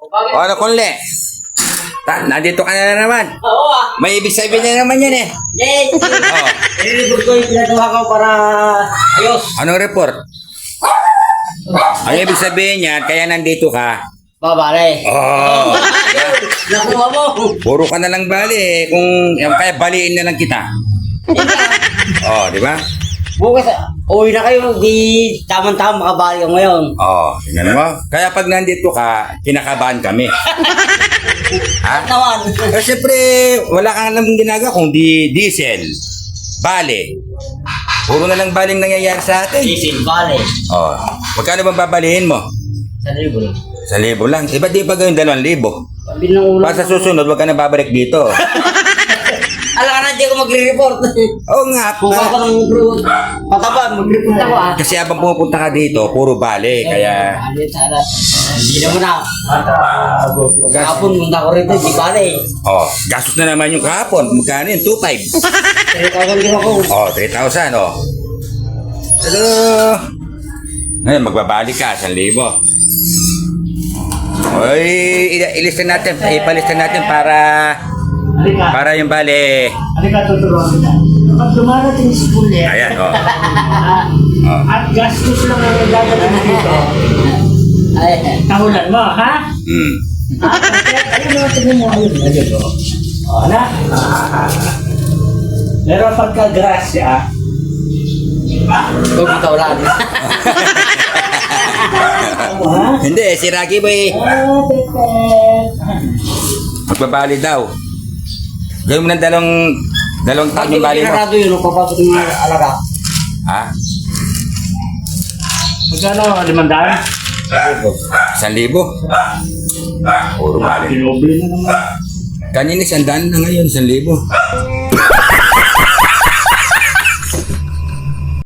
O ano, Kunle? Ta, nandito ka na naman. Oo ah. May ibig sabihin na naman yan eh. Yes. Oh, Nililibot ko yung pinagawa ko para ayos. anong report? Ang ibig sabihin yan, kaya nandito ka. Babale. Oh, Nakuha mo. puro ka na lang bali eh. Kung kaya baliin na lang kita. Oh, di ba? Bukas, uwi na kayo. Di tamang-tama makabali ko ngayon. Oh, tingnan mo. Kaya pag nandito ka, kinakabahan kami. ha? Naman. Eh, siyempre, wala kang alam ginagawa kung di diesel, bale. Puro na lang baling nangyayari sa atin. Diesel, bale. Oh, magkano bang babalihin mo? Sa libo lang. Sa libo lang. Iba di pa gawin dalawang libo. Pabili ng ulo. Para sa susunod, wag ka na babalik dito. Alam ka na, hindi ako magre-report. Oo nga. Kung ako pa. ng mataba, mag-report ako ah. Kasi habang pumupunta ka dito, puro bale. Kaya, Hindi, sana. Hindi naman na. Kahapon, munta ko rito, di bale. oh, gastos na naman yung kahapon. Magkano yun? 2.5. Pero kagandin ako. Oh, 3,000, oh. Pero, ngayon, magbabalik ka, 1,000. Oy, il- ilista natin, ipalista natin para, Halika. para yung bale. Halika, tuturuan kita. Pag dumarating si Pulet, Ayan, oh. ah, Oh. at gastos lang ang nagdadala dito, Ay, tahulan mo, ha? Hmm. Ah, ayun mo, tingnan mo, ayun, ayun, oh. Oh, na? Ah. Pero pagka grasya, huwag mo taulan. ano, ha? Hindi, si Rocky Boy, Ah, magbabali daw. Gawin mo ng dalawang, dalawang taon yung bali mo. Pinarado yun, nung papasok ng mga alaga. Ha? Magkano, limandaan? 1,000? Puro bali. Pinoble na naman. Kanina, sandaan na ngayon, 1,000.